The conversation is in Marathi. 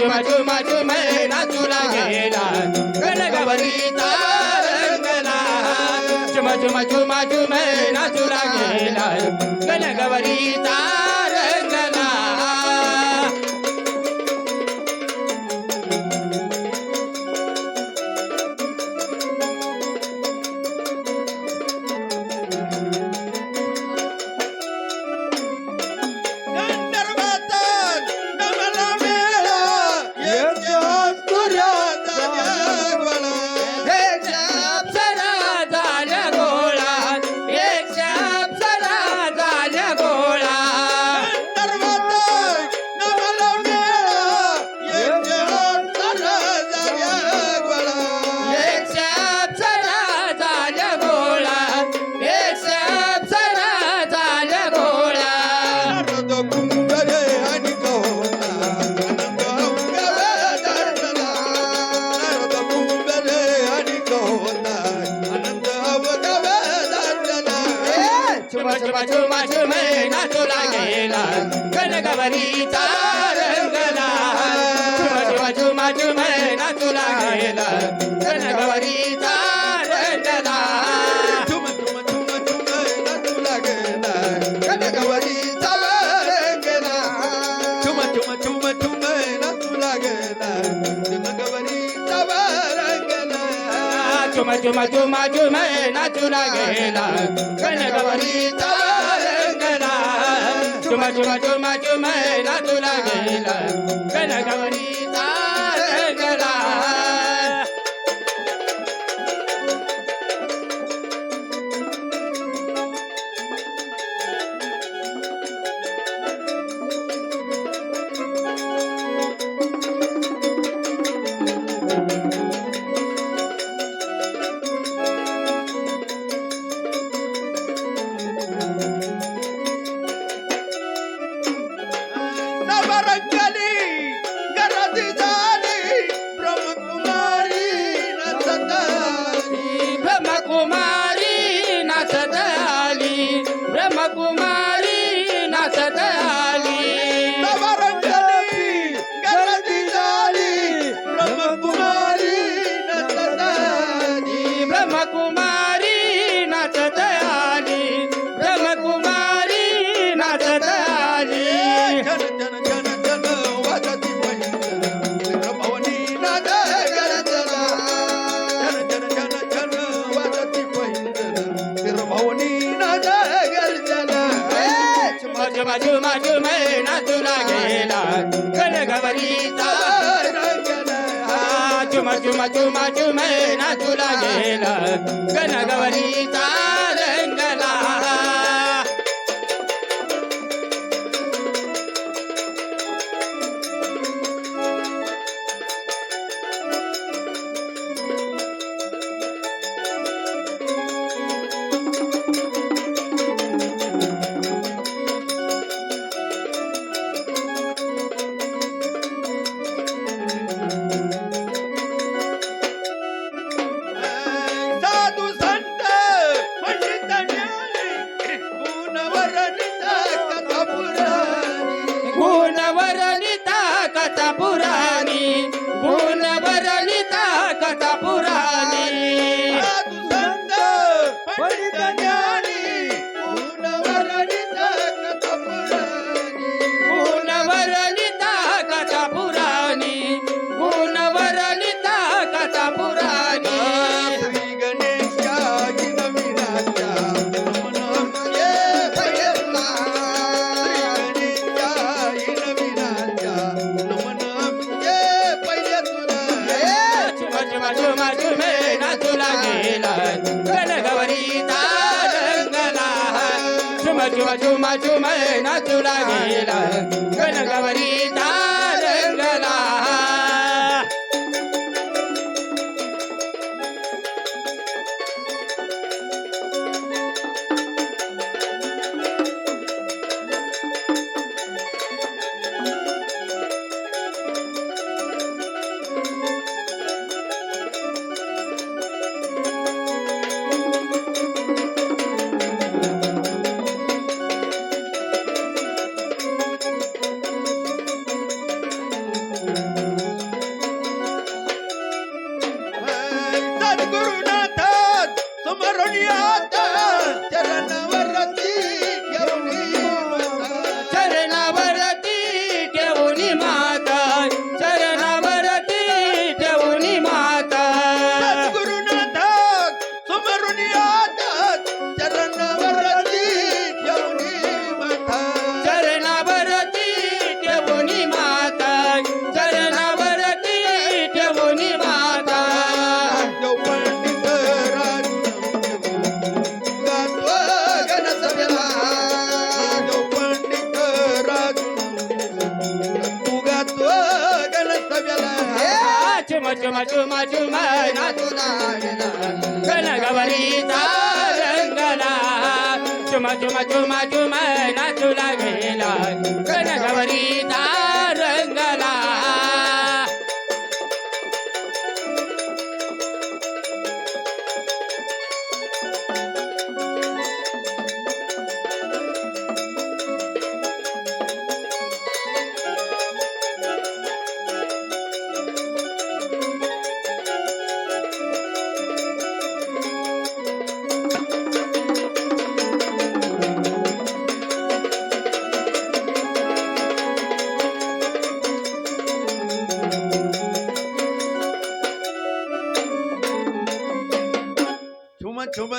झुम झुम झुम नाचू लागेला गणगवरीचा रंगला झुम झुम झुम झुम नाचू लागेला गणगवरीचा रंगला झुम झुम झुम झुम नाचू लागेला गणगवरीचा रंगला झुम झुम झुम झुम नाचू लागेला गणगवरीचा रंगला झुम झुम झुम झुम नाचू लागला, कनकवरीचा रंगला. झुम झुम झुम झुम नाचू लागला, कनकवरीचा रंगला. झुम झुम झुम झुम नाचू लागेला गणगवरीचा रंगला झुम झुम झुम झुम नाचू लागेला गणगवरीचा नवरंगली गरजी माझू माझू माझू मै नाचू लागेला गणगवरीचा झुम झुम झुम झुम नाचू लागेला गणगवरीचा रंगला चुमा झुम झुम नाचू लागेला गणगवरीचा रंगला चुमा चुमा झुम झुम नाचू लागेला गणगवरीचा चुम चुम चुम नाचू लागला गणगवरीचा रंगला चुम चुम चुम चुम नाचू लागेला गणगवरीचा come on.